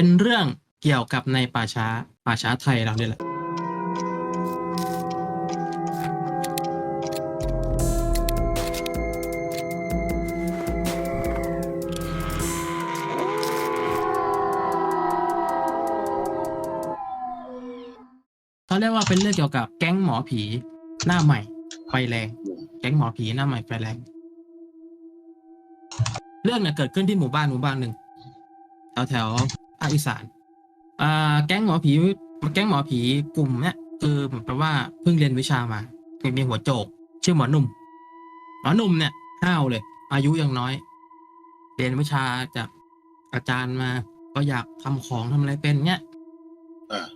เป็นเรื่องเกี่ยวกับในป่าช้าป่าช้าไทยเราเนี่ยแหละเขาเรียกว่าเป็นเรื่องเกี่ยวกับแก๊งหมอผีหน้าใหม่ไฟแรง แก๊งหมอผีหน้าใหม่ไฟแรง เรื่องเนี่ยเกิดขึ้นที่หมู่บ้านหมู่บ้านหนึ่งแถวแถว ภาคอีสานอ่าแก๊งหมอผีแก๊งหมอผีกลุ่มเนี่ยคือเหมือนกับว่าเพิ่งเรียนวิชามาคือมีหัวโจก ชื่อหมอหนุ่ม หมอหนุ่มเนี่ยห้าวเลย อายุยังน้อย เรียนวิชาจากอาจารย์มา ก็อยากทำของทำอะไรเป็นเนี่ยอ่า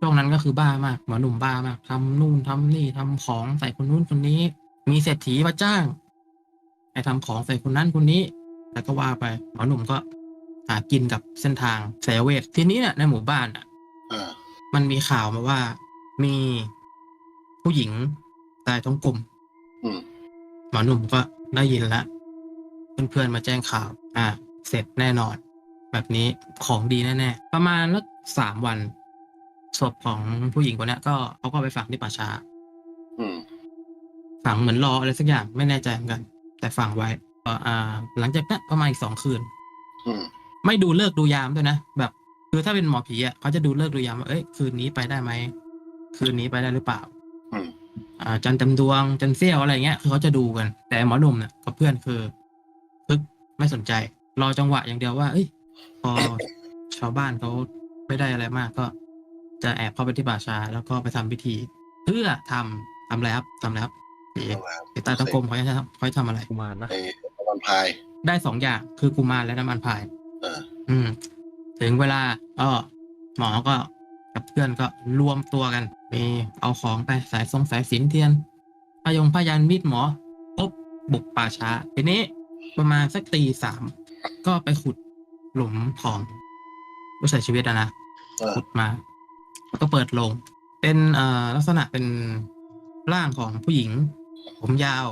ช่วงนั้นก็คือบ้ามากหมอหนุ่มบ้ามากทำนู่นทำนี่ทำของใส่คนนู้นคนนี้ มีเศรษฐีมาจ้างให้ทำของใส่คนนั้นคนนี้แล้วก็ว่าไปหมอหนุ่มก็ หากินกับเส้นทางสายเวททีนี้เนี่ยในหมู่บ้านอะอ่ามันมีข่าวมาว่ามีผู้หญิงตายท้องกลมอืมหมอหนุ่มก็ได้ยินแล้วเพื่อนๆมาแจ้งข่าว อ่า เสร็จแน่นอน แบบนี้ของดีแน่ๆประมาณสักสามวันศพของผู้หญิงคนเนี้ยก็เขาก็ไปฝังที่ป่าช้าอืมฝังเหมือนรออะไรสักอย่างไม่แน่ใจเหมือนกัน แต่ฝังไว้ก็อ่า หลังจากนั้นประมาณอีกสองคืนอืม ไม่ดูเลิกษ์ดูยามด้วยนะแบบ คือถ้าเป็นหมอผีอะเขาจะดูเลิกษ์ดูยามว่าเอ้ยคืนนี้ไปได้ไหมคืนนี้ไปได้หรือเปล่าอืมอ่า จันทร์เต็มดวงจันทร์เสี้ยวอะไรเงี้ยคือเขาจะดูกัน แต่หมอหนุ่มเนี่ยกับเพื่อนคือพึกไม่สนใจ รอจังหวะอย่างเดียวว่า เอ้ย พอชาวบ้านเขาไม่ได้อะไรมากก็ จะแอบเข้าไปที่ป่าช้าแล้วก็ไปทำพิธี เพื่อทำทำอะไรครับทำอะไรครับผีเอาละผีใต้ตะกรมเขาจะทำเขาจะทำอะไรกุมารนะไอ้ตะวันพาย ได้สองอย่างคือกุมารและน้ำมันพายเอออืม ถึงเวลาก็หมอก็กับเพื่อนก็รวมตัวกันมีเอาของไปสายทรงสายสิญจนเทียนพยงพยันมีดหมอปุ๊บบุกป่าช้าทีนี้ประมาณสักตีสามก็ไปขุดหลุมของผู้เสียชีวิตอะนะเออขุดมา แล้วก็เปิดโลง เป็นเอ่อลักษณะเป็นร่างของผู้หญิง ผมยาว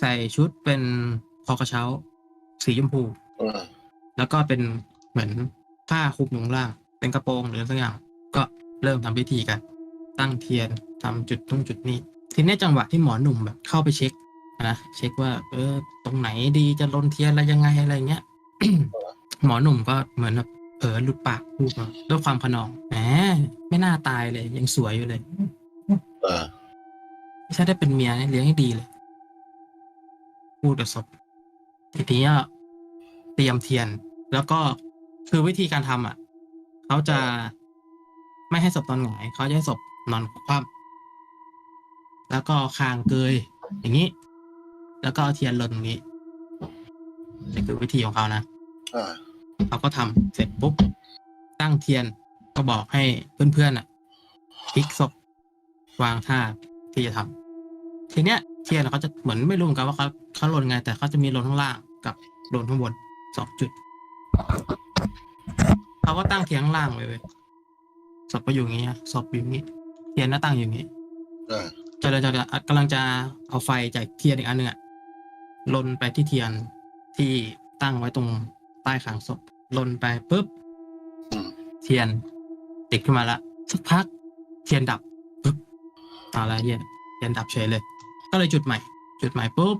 ใส่ชุดเป็นคอกระเช้า สีชมพูเออแล้วก็เป็น เหมือนผ้าคลุมอยู่ข้างล่าง เป็นกระโปรงหรือสักอย่าง ก็เริ่มทำพิธีกัน ตั้งเทียนทำจุดตรงจุดนี้ ทีนี้จังหวะที่หมอหนุ่มแบบเข้าไปเช็คนะเช็คว่า เออ ตรงไหนดีจะลนเทียนอะไรยังไงอะไรเงี้ยหมอหนุ่มก็เหมือนแบบเผลอหลุดปากพูดมาด้วยความขนองแหมไม่น่าตายเลย ยังสวยอยู่เลยเออไม่ใช่ได้เป็นเมียเนี่ยเลี้ยงให้ดีเลย พูดกับศพทีนี้เตรียมเทียน แล้วก็ คือวิธีการทำอะเขาจะไม่ให้ศพนอนหงายเขาจะให้ศพนอนคว่ำแล้วก็คางเกยอย่างนี้ แล้วก็เอาเทียนลนตรงนี้นี่คือวิธีของเขานะอ่าเขาก็ทำเสร็จปุ๊บตั้งเทียนก็บอกให้เพื่อนๆอะพลิกศพวางท่าที่จะทำทีเนี้ยเทียนเขาจะเหมือนไม่รู้เหมือนกันว่าเขาเขาลนไงแต่เขาจะมีลนข้างล่างกับลนข้างบนสองจุดเขา ก็ตั้งเทียนข้างล่างไว้เว้ยศพก็อยู่อย่างงี้นะศพอยู่อย่างงี้เทียนหน้าตั้งอยู่อย่างงี้เออจะจะจะกำลังจะเอาไฟจากเทียนอีกอันหนึ่งอะลนไปที่เทียนที่ตั้งไว้ตรงใต้ขางศพลนไปปุ๊บอืมเทียนติดขึ้นมาละสักพัก เทียนดับปุ๊บเอาละเหี้ยเทียนดับเฉยเลย ก็เลยจุดใหม่ จุดใหม่ปุ๊บ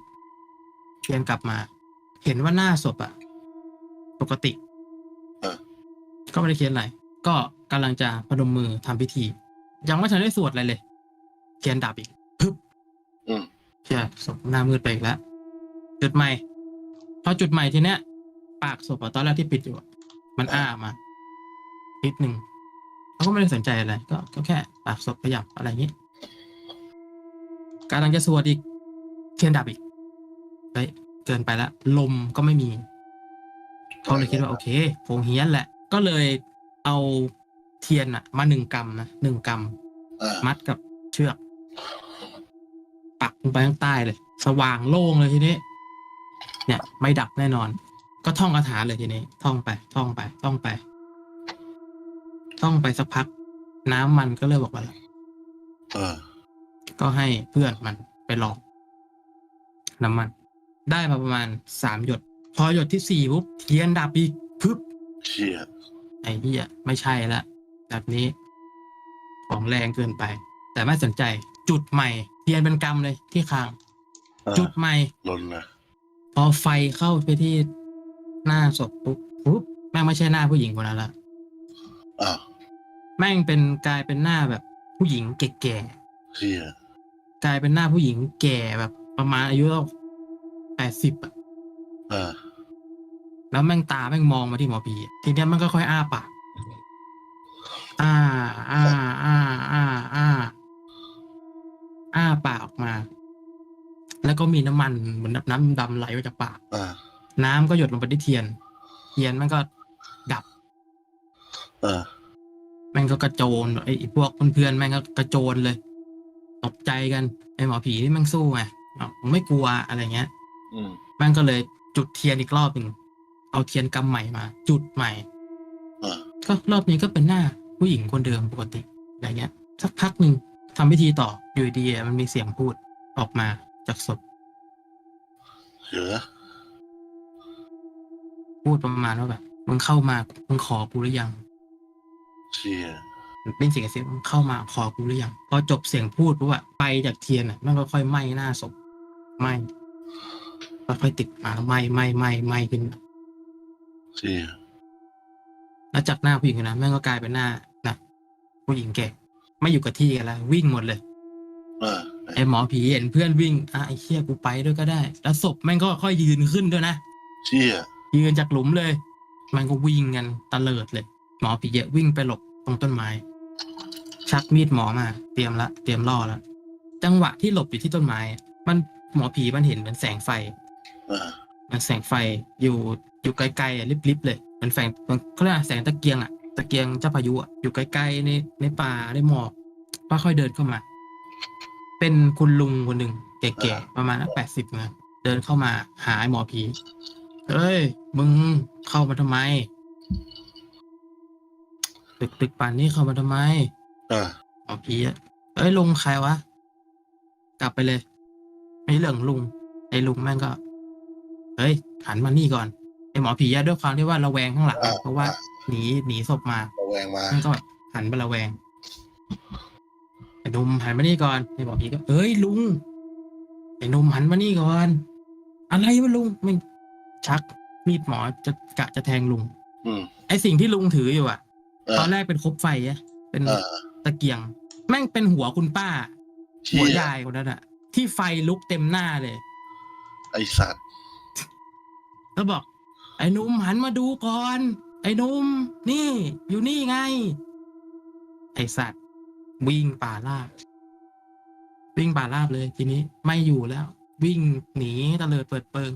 เทียนกลับมา เห็นว่าหน้าศพอะปกติเออ ก็ไม่ได้เขียนอะไร ก็กำลังจะพนมมือทำพิธี ยังไม่ทันได้สวดอะไรเลยเทียนดับอีกปึ๊บอืมเชี่ยศพหน้ามืดไปอีกแล้วจุดใหม่ พอจุดใหม่ทีเนี้ย ปากศพอะตอนแรกที่ปิดอยู่อะมันอ้ามานิดหนึ่งเขาก็ไม่ได้สนใจอะไรก็ก็แค่ปากศพขยับอะไรอย่างนี้กำลังจะสวดอีกเทียนดับอีกเฮ้ยเกินไปแล้วลมก็ไม่มีเขาเลยคิดว่าโอเคคงเฮี้ยนแหละ ก็เลยเอาเทียนอะมาหนึ่งกำนะหนึ่งกำอ่ามัดกับเชือก ปักลงไปข้างใต้เลย สว่างโล่งเลยทีนี้ เนี่ย ไม่ดับแน่นอน ก็ท่องคาถาเลยทีนี้ ท่องไป ท่องไป ท่องไป ท่องไปสักพัก น้ำมันก็เริ่มออกมาแล้วเออก็ให้เพื่อนมันไปลองน้ำมัน ได้มาประมาณสามหยด พอหยดที่สี่ปุ๊บเทียนดับอีกปึ๊บ เชี่ยไอ้เหี้ยไม่ใช่ละแบบนี้ของแรงเกินไป แต่ไม่สนใจ จุดใหม่เทียนเป็นกรรมเลยที่คาง เออจุดใหม่ ลนนะพอไฟเข้าไปที่หน้าศพปุ๊บปุ๊บแม่งไม่ใช่หน้าผู้หญิงคนนั้นละอ้าวแม่งเป็นกลายเป็นหน้าแบบผู้หญิงแก่เชี่ยๆกลายเป็นหน้าผู้หญิงแก่แบบประมาณอายุแปดสิบอะ เออ แล้วแม่งตาแม่งมองมาที่หมอผีอะทีเนี้ยมันก็ค่อยอ้าปากอ้าอ้าอ้าอ้าอ้าอ้าปากออกมา แล้วก็มีน้ำมันเหมือนน้ำดำไหลออกจากปาก อ่า น้ำก็หยดลงไปที่เทียน เทียนมันก็ดับ เออ แม่งก็กระโจนไอ้ไอ้พวกเพื่อนๆแม่งก็กระโจนเลย ตกใจกันไอ้หมอผีนี่แม่งสู้ไงบอกผมไม่กลัวอะไรเงี้ย อืม แม่งก็เลยจุดเทียนอีกรอบหนึ่ง เอาเทียนกำใหม่มา จุดใหม่เออก็รอบนี้ก็เป็นหน้าผู้หญิงคนเดิมปกติอะไรเงี้ย สักพักหนึ่งทำพิธีต่ออยู่ดีๆมันมีเสียงพูดออกมาจากศพเหลือพูดประมาณว่าแบบมึงเข้ามามึงขอกูหรือยังเชี่ยเป็นเสียงกระซิบมึงเข้ามาขอกูหรือยังพอจบเสียงพูดปุ๊บอะไปจากเทียนอะมันก็ค่อยไหม้หน้าศพไหม้ค่อยๆติดมาแล้วไหม้ไหม้ไหม้ไหม้ขึ้น เชี่ยแล้วจากหน้าผู้หญิงคนนั้นแม่งก็กลายเป็นหน้านะผู้หญิงแก่ไม่อยู่กับที่กันแล้ววิ่งหมดเลยเออไอหมอผีเห็นเพื่อนวิ่งอะไอเชี่ยกูไปด้วยก็ได้ แล้วศพแม่งก็ค่อยยืนขึ้นด้วยนะเชี่ยยืนจากหลุมเลย มันก็วิ่งกันตะเลิดเลย หมอผีเยอะวิ่งไปหลบตรงต้นไม้ ชักมีดหมอมา เตรียมละเตรียมล่อละจังหวะที่หลบอยู่ที่ต้นไม้อะมันหมอผีมันเห็นเหมือนแสงไฟเออ มันแสงไฟอยู่อยู่ไกลๆอะลิบๆเลย มันแสงมันเขาเรียกว่าแสงตะเกียงอะตะเกียงเจ้าพายุอะอยู่ไกลๆในในป่าในหมอกค่อยๆเดินเข้ามา เป็นคุณลุงคนหนึ่งแก่ๆประมาณแปดสิบนะเดินเข้ามาหาไอ้หมอผีเอ้ยมึงเข้ามาทำไมตึกตึกป่านนี้เข้ามาทำไมเออหมอผีอะเอ้ยลุงใครวะกลับไปเลย ไม่เรื่องของลุงไอ้ลุงแม่งก็ เฮ้ยหันมานี่ก่อนไอ้หมอผีอะด้วยความที่ว่าระแวงข้างหลังอ่า เพราะว่าหนีหนีศพมาระแวงมาแม่งก็แบบหันไประแวงไอ้หนุ่มหันมานี่ก่อนไอ้หมอผีก็เอ้ยลุงไอ้หนุ่มหันมานี่ก่อน อะไรวะลุงไม่งชักมีดหมอจะกะจะแทงลุง อืม ไอ้สิ่งที่ลุงถืออยู่อะเออ ตอนแรกเป็นคบไฟอะเป็นเออตะเกียง แม่งเป็นหัวคุณป้าเชี่หัวยยายคนนั้นอะที่ไฟลุกเต็มหน้าเลย ไอสัตว์ แล้วบอก ไอ้หนุ่มหันมาดูก่อน ไอ้หนุ่มนี่ อยู่นี่ไง ไอสัตว์ วิ่งป่าลาบ วิ่งป่าลาบเลยทีนี้ไม่อยู่แล้ว วิ่งหนีตะเลิดเปิดเปิง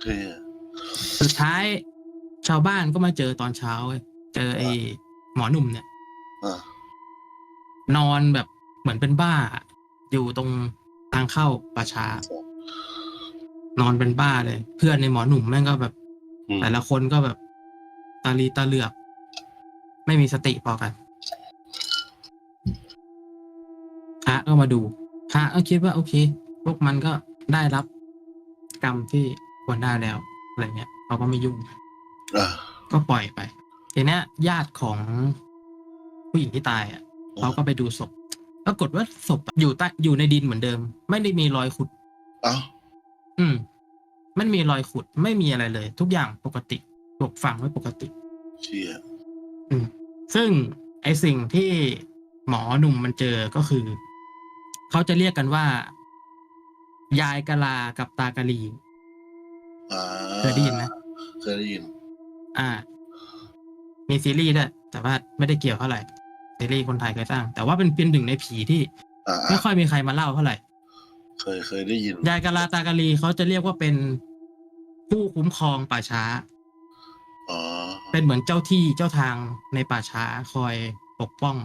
เชี่ยสุดท้าย ชาวบ้านก็มาเจอตอนเช้าเว้ยเจอไอ้หมอหนุ่มเนี่ยเออนอนแบบเหมือนเป็นบ้า อยู่ตรงทางเข้าป่าช้า นอนเป็นบ้าเลย เพื่อนในหมอหนุ่มแม่งก็แบบ อืมแต่ละคนก็แบบตาลีตาเหลือก ไม่มีสติพอกันพระก็มาดูพระก็คิดว่าโอเค พวกมันก็ได้รับกรรมที่ควรได้แล้วอะไรเงี้ยเขาก็ไม่ยุ่ง เออ ก็ปล่อยไปทีเนี้ยญาติของผู้หญิงที่ตายอะเขาก็ไปดูศพปรากฏว่าศพอยู่ใต้อยู่ในดินเหมือนเดิม ไม่ได้มีรอยขุด เอ้า อืม มันมีรอยขุดไม่มีอะไรเลย ทุกอย่างปกติปลูกฝังไว้ปกติ เชี่ยซึ่งไอสิ่งที่หมอหนุ่มมันเจอก็คือ เขาจะเรียกกันว่า ยายกะลากับตากะลี อ่าเคยได้ยินไหม เคยได้ยิน อ่า มีซีรีส์ด้วยแต่ว่าไม่ได้เกี่ยวเท่าไหร่ซีรีส์คนไทยเคยสร้าง แต่ว่าเป็นเป็นหนึ่งในผีที่ อ่าไม่ค่อยมีใครมาเล่าเท่าไหร่ เคยเคยได้ยิน ยายกะลาตากะลีเขาจะเรียกว่าเป็นผู้คุ้มครองป่าช้า อ๋อ เป็นเหมือนเจ้าที่เจ้าทางในป่าช้าคอยปกป้อง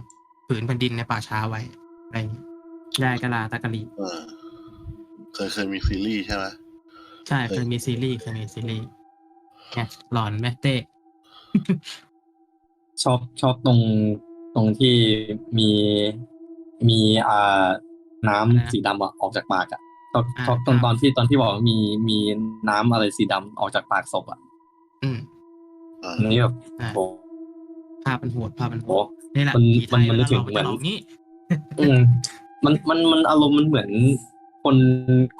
ผืนแผ่นดินในป่าช้าไว้อะไรอย่างงี้ยายกะลาตากะลีเออ เคยเคยมีซีรีส์ใช่ไหมใช่เคยมีซีรีส์เคยมีซีรีส์ไงหลอนไหมเต้ ชอบชอบตรงตรงที่มีมีอ่า น้ำอะไรนะสีดำอะออกจากปากอะชอบอ่าชอบตอนครับตอนที่ตอนที่บอกว่ามีมีน้ำอะไรสีดำออกจากปากศพอะอืมอ่าอันนี้แบบอ่าโหภาพมันโหดภาพมันโหโอ้ดนี่แหละมันผีไทยมันเวนึลากถึหลงอกมันเหมืจะอนหลอกงี้อืมมันมันมันอารมณ์มันเหมือนคน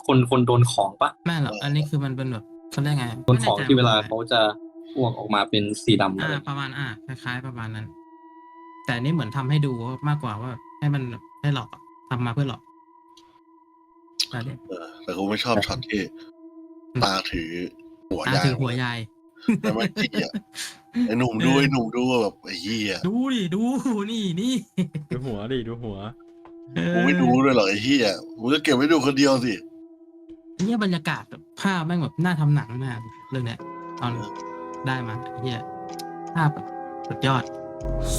คนคนโดนของปะไม่หรอกอันนี้คือมันเป็นแบบเขาเรียกไงโดนของไม่แใจที่เวลาหมือนกันเขาจะอ้วกออกมาเป็นสีดำอะอ่าไรประมาณอ่าคล้ายๆประมาณนั้น แต่อันนี่เหมือนทำให้ดูมากกว่าว่าให้มันให้หลอกอะทำมาเพื่อหลอก แต่เนี่ยเออแต่กูไม่ชอบช็อตที่ ตาถือหัวตาใหญ่ถือหัวยายแต่ไม่จี้อะไอ้หนุ่มดูไอ้หนุ่มดูแบบไอ้เหี้ยดูดิดูนี่นี่ดูหัวดิดูหัวเออกูไม่ดูด้วยหรอกไอ้เหี้ยมึงก็เก็บไว้ดูคนเดียวสิเนี่ยบรรยากาศแบบภาพแม่งแบบน่าทำหนังมากเรื่องเนี้ยตอนได้มาไอ้เฮียภาพแบบสุดยอด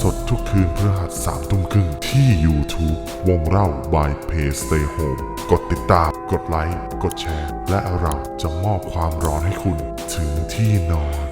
สดทุกคืนพฤหัสสามทุ่มครึ่งที่ YouTube วงเล่า by Pay Stay Home กดติดตาม กดไลค์ กดแชร์ และเราจะมอบความร้อนให้คุณถึงที่นอน